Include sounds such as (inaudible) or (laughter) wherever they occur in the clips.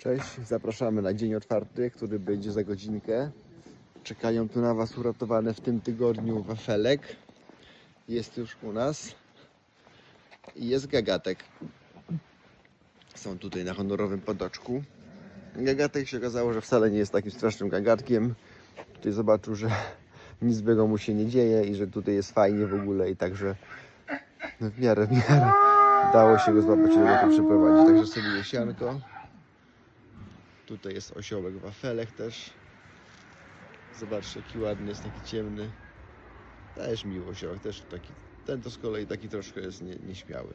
Cześć, zapraszamy na dzień otwarty, który będzie za godzinkę. Czekają tu na Was uratowane w tym tygodniu wafelek. Jest już u nas. I jest gagatek. Są tutaj na honorowym podoczku. Gagatek się okazało, że wcale nie jest takim strasznym gagatkiem. Tutaj zobaczył, że nic złego mu się nie dzieje i że tutaj jest fajnie w ogóle i także w miarę, w miarę dało się go złapać i do tego przyprowadzić. Także sobie jesianko. Tutaj jest osiołek wafelek też. Zobaczcie, jaki ładny jest, taki ciemny. Też miły osiołek, też taki. Ten to z kolei taki troszkę jest nie, nieśmiały.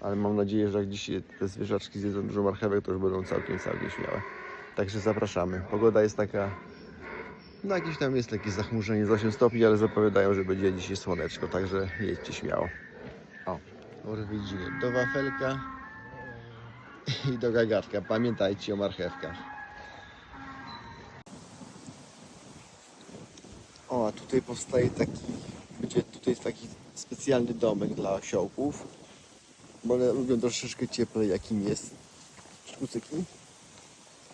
Ale mam nadzieję, że jak dzisiaj te zwierzaczki zjedzą dużo marchewek, to już będą całkiem, całkiem śmiałe. Także zapraszamy. Pogoda jest taka. No jakieś tam jest takie zachmurzenie z 8 stopni, ale zapowiadają, że będzie dzisiaj słoneczko, także jedźcie śmiało. O, może widzimy do wafelka i do gagatka. Pamiętajcie o marchewkach. O, a tutaj powstaje taki, będzie tutaj taki specjalny domek dla osiołków, bo one lubią troszeczkę cieplej, jakim jest kucyki.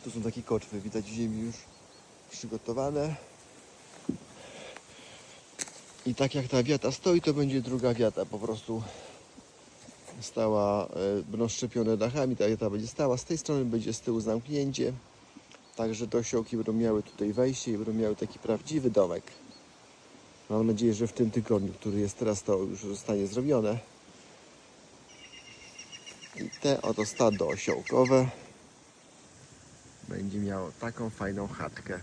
Tu są takie koczwy, widać w ziemi już przygotowane. I tak jak ta wiata stoi, to będzie druga wiata po prostu stała, e, będą szczepione dachami, ta wiata będzie stała, z tej strony będzie z tyłu zamknięcie. Także te osiołki będą miały tutaj wejście i będą miały taki prawdziwy domek. Mam nadzieję, że w tym tygodniu, który jest teraz, to już zostanie zrobione. I te oto stado osiołkowe będzie miało taką fajną chatkę,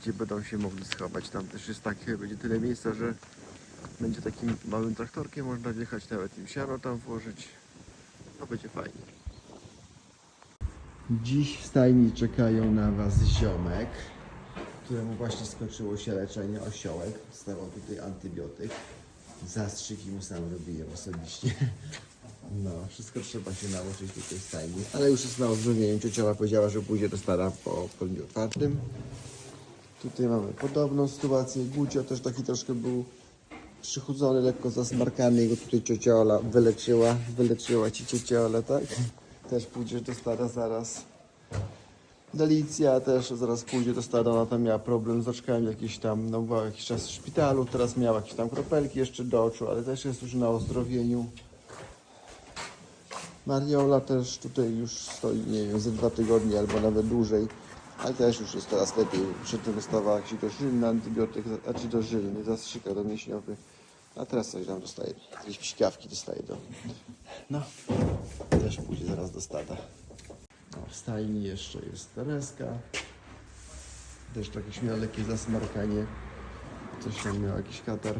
gdzie będą się mogli schować. Tam też jest takie, będzie tyle miejsca, że będzie takim małym traktorkiem, można wjechać nawet im siano tam włożyć. To będzie fajnie. Dziś w stajni czekają na Was ziomek, któremu właśnie skończyło się leczenie osiołek. Dostawał tutaj antybiotyk. Zastrzyki mu sam robiłem osobiście. No, wszystko trzeba się nauczyć tutaj w stajni. Ale już jest na odżywieniu. Ciocioła powiedziała, że pójdzie do stara po, po dniu otwartym. Tutaj mamy podobną sytuację. Gucio też taki troszkę był przychudzony, lekko zasmarkany. Jego tutaj ciocia Ola wyleczyła. Wyleczyła ci ciocia Ola, tak? Też pójdziesz do stara zaraz. Delicja też zaraz pójdzie do stada, ona tam miała problem z oczkami jakiś tam, no była jakiś czas w szpitalu, teraz miała jakieś tam kropelki jeszcze do oczu, ale też jest już na ozdrowieniu. Mariola też tutaj już stoi, nie wiem, ze dwa tygodnie albo nawet dłużej, ale też już jest teraz lepiej. Przedtem dostawała jakiś dożylny antybiotyk, a czy dożylny, zastrzyka do mięśniowy, a teraz coś tam dostaje, jakieś psikawki dostaje do... No, też pójdzie zaraz do stada. W stajni jeszcze jest Tereska. Też jakieś miała lekkie zasmarkanie. Coś tam miał jakiś katar.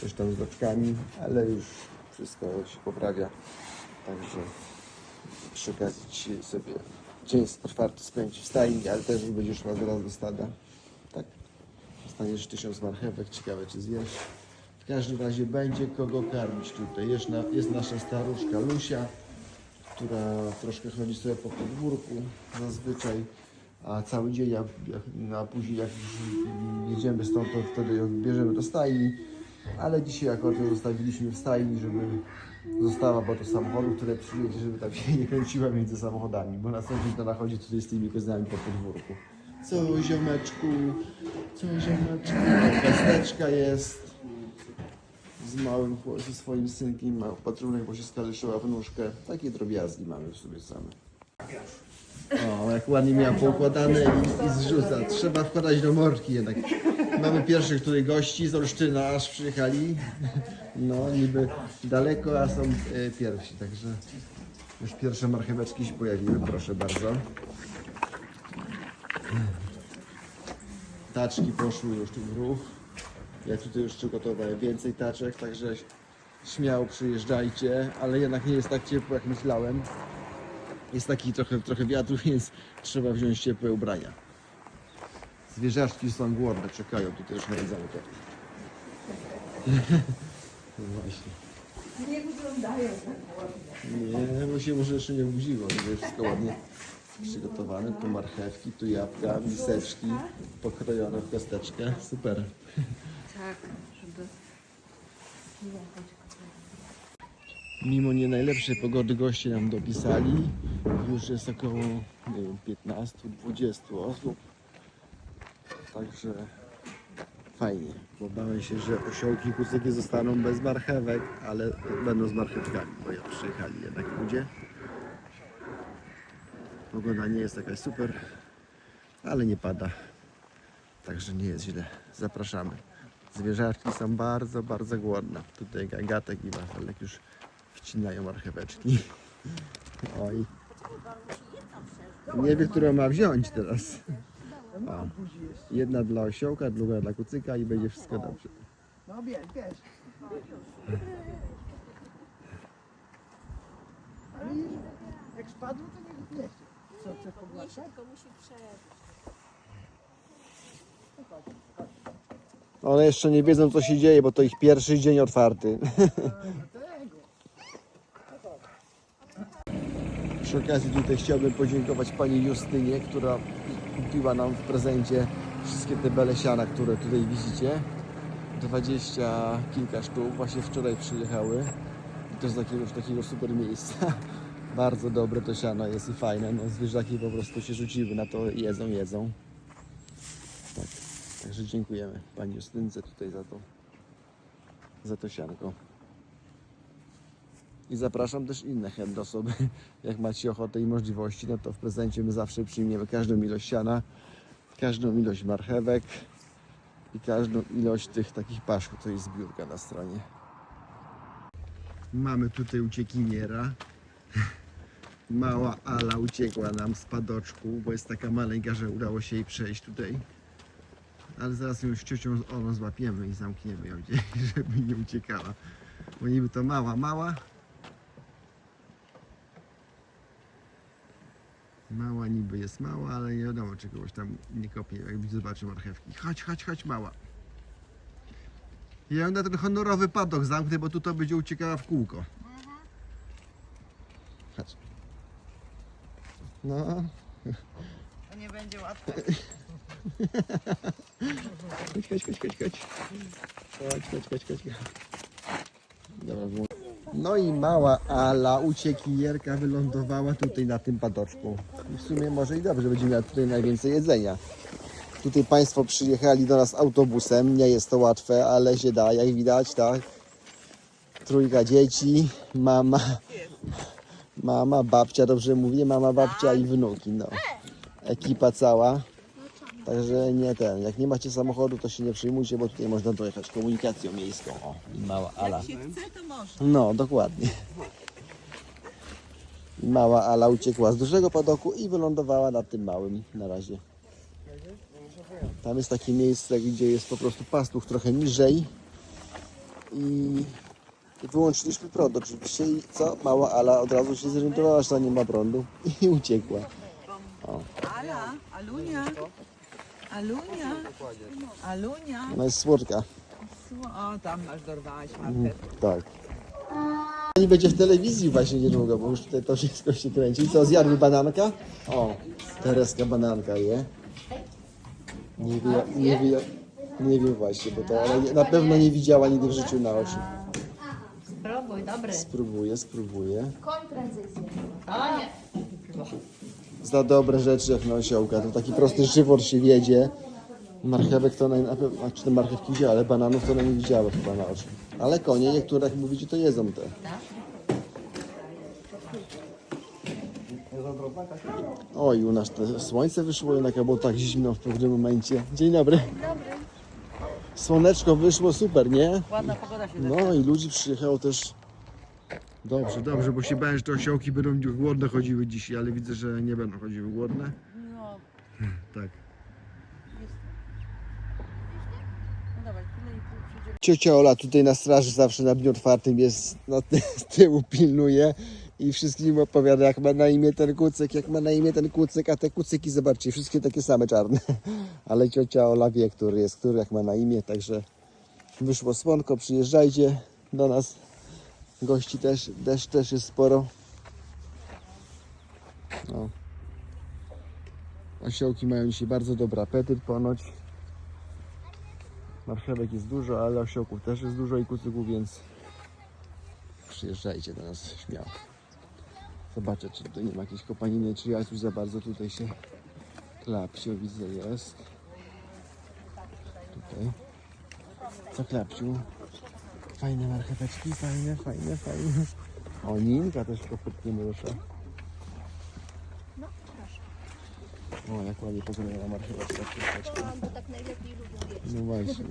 Coś tam z oczkami, ale już wszystko się poprawia. Także przy okazji sobie dzień otwarty spędzi w stajni, ale też będzie szła zaraz do stada. Tak. Dostaniesz tysiąc marchewek, ciekawe czy zjesz. W każdym razie będzie kogo karmić tutaj. Jest, na, jest nasza staruszka Lusia która troszkę chodzi sobie po podwórku zazwyczaj, a cały dzień, jak, jak, a później jak jedziemy stąd, to wtedy ją bierzemy do stajni, ale dzisiaj akurat ją zostawiliśmy w stajni, żeby została bo do samochodu, które przyjedzie, żeby tam się (laughs) nie kręciła między samochodami, bo na co dzień to nachodzi tutaj z tymi kozami po podwórku. Co ziomeczku, co ziomeczku, gazeczka jest z małym, ze swoim synkiem, ma opatrunek, bo się skaleczyła w nóżkę. Takie drobiazgi mamy w sobie same. O, jak ładnie miała poukładane i, i zrzuca. Trzeba wkładać do morki jednak. Mamy pierwszych tutaj gości z Olsztyna, aż przyjechali. No, niby daleko, a są e, pierwsi, także już pierwsze marcheweczki się pojawiły, proszę bardzo. Taczki poszły już tu w ruch. Ja tutaj już przygotowałem więcej taczek, także śmiało przyjeżdżajcie, ale jednak nie jest tak ciepło jak myślałem. Jest taki trochę, trochę wiatru, (laughs) więc trzeba wziąć ciepłe ubrania. Zwierzaczki są głodne, czekają tutaj już na jedzonko. (laughs) No właśnie. Nie wyglądają tak ładnie. Nie, bo się może jeszcze nie obudziło, żeby wszystko ładnie przygotowane. Tu marchewki, tu jabłka, miseczki pokrojone w kosteczkę. Super. Tak, żeby... Mimo nie najlepszej pogody goście nam dopisali. Już jest około nie wiem, 15-20 osób. Także fajnie, bo bałem się, że osiołki kucyki zostaną bez marchewek, ale będą z marchewkami, bo ja przyjechali jednak ludzie. Pogoda nie jest jakaś super, ale nie pada. Także nie jest źle. Zapraszamy. Zwierzaczki są bardzo, bardzo głodne. Tutaj gagatek i wafelek już wcinają marcheweczki. (laughs) Oj. Nie wie, którą ma wziąć teraz. O. Jedna dla osiołka, druga dla kucyka i będzie wszystko dobrze. No bierz, bierz. Ale widzisz, jak spadło, to nie, nie chce. Co, chcesz pogłaskać? One jeszcze nie wiedzą, co się dzieje, bo to ich pierwszy dzień otwarty. Przy okazji tutaj chciałbym podziękować pani Justynie, która kupiła nam w prezencie wszystkie te belesiana, które tutaj widzicie. 20 kilka sztuk, właśnie wczoraj przyjechały. I to z jakiegoś takiego super miejsca. Bardzo dobre to siano jest i fajne. No, zwierzaki po prostu się rzuciły na to, jedzą, jedzą. Tak. Także dziękujemy pani Justynce tutaj za to, za to sianko. I zapraszam też inne chętne osoby. (laughs) Jak macie ochotę i możliwości, no to w prezencie my zawsze przyjmiemy każdą ilość siana, każdą ilość marchewek i każdą ilość tych takich paszków. To jest zbiórka na stronie. Mamy tutaj uciekiniera. (laughs) Mała Ala uciekła nam z padoczku, bo jest taka maleńka, że udało się jej przejść tutaj. Ale zaraz ją z ciocią Olą złapiemy i zamkniemy ją gdzieś, (laughs) żeby nie uciekała. Bo niby to mała, mała, Mała niby jest mała, ale nie wiadomo, czy kogoś tam nie kopnie, jak zobaczy marchewki. Chodź, chodź, chodź, mała. Ja ją na ten honorowy padok zamknę, bo tu to będzie uciekała w kółko. Chodź. No, To nie będzie łatwe. (laughs) chodź, chodź, chodź, chodź, chodź. Chodź, chodź, chodź, chodź. No i mała Ala, uciekinierka, wylądowała tutaj na tym padoczku. W sumie może i dobrze, będzie miała tutaj najwięcej jedzenia. Tutaj Państwo przyjechali do nas autobusem, nie jest to łatwe, ale się da, jak widać, tak. Trójka dzieci, mama, mama, babcia, dobrze mówię, mama, babcia i wnuki, no. Ekipa cała. Także nie ten, jak nie macie samochodu, to się nie przejmujcie, bo tutaj można dojechać komunikacją miejską. O, i mała Ala. się chce, to można. No, dokładnie. I Mała Ala uciekła z dużego padoku i wylądowała na tym małym na razie. Tam jest takie miejsce, gdzie jest po prostu pastuch trochę niżej i wyłączyliśmy prąd oczywiście i co? Mała Ala od razu się zorientowała, że tam nie ma prądu i uciekła. Ala, Alunia. Alunia. Alunia. No jest słodka. O, tam masz dorwałaś marchewkę. Tak. Nie będzie w telewizji właśnie niedługo, bo już tutaj to wszystko się kręci. I co, zjadły bananka? O, Tereska bananka je. Nie wie, nie wie, nie wie właśnie, bo to ale na pewno nie widziała nigdy w życiu na oczy. Spróbuj, dobry. Spróbuję, spróbuję. Koń prędzej zje. Za dobre rzeczy jak na osiołka. To taki prosty żywot się wiedzie. Marchewek to naj- na pewno, znaczy te marchewki wzięła, ale bananów to nie widziała chyba na oczy. Ale konie niektóre, jak mówicie, to jedzą te. Oj, u nas te słońce wyszło, jednak było tak zimno w pewnym momencie. Dzień dobry. Dobry. Słoneczko wyszło, super, nie? Ładna pogoda się No i ludzi przyjechało też. Dobrze, dobrze, bo się bałem, że te osiołki będą głodne chodziły dzisiaj, ale widzę, że nie będą chodziły głodne. No, Tak. no dawaj, tyle i pół przyjdzie. Ciocia Ola tutaj na straży zawsze na dniu otwartym jest na (laughs) ty- z tyłu pilnuje i wszystkim opowiada jak ma na imię ten kucyk, jak ma na imię ten kucyk, a te kucyki zobaczcie, wszystkie takie same czarne. (laughs) Ale ciocia Ola wie, który jest, który jak ma na imię, także wyszło słonko, przyjeżdżajcie do nas. Gości też, też, też jest sporo. No. Osiołki mają dzisiaj bardzo dobry apetyt ponoć. Marchewek jest dużo, ale osiołków też jest dużo i kucyków, więc przyjeżdżajcie do nas śmiało. Zobaczę, czy tutaj nie ma jakiejś kopaniny, czy ja już za bardzo tutaj się klapsiu widzę jest. Tutaj. Co klapciu? Fajne marcheweczki, fajne, fajne, fajne. O, Ninka też kopytkiem rusza. O, jak ładnie pozamiana marcheweczka kosteczkę. Bo tak najlepiej jeść. No właśnie.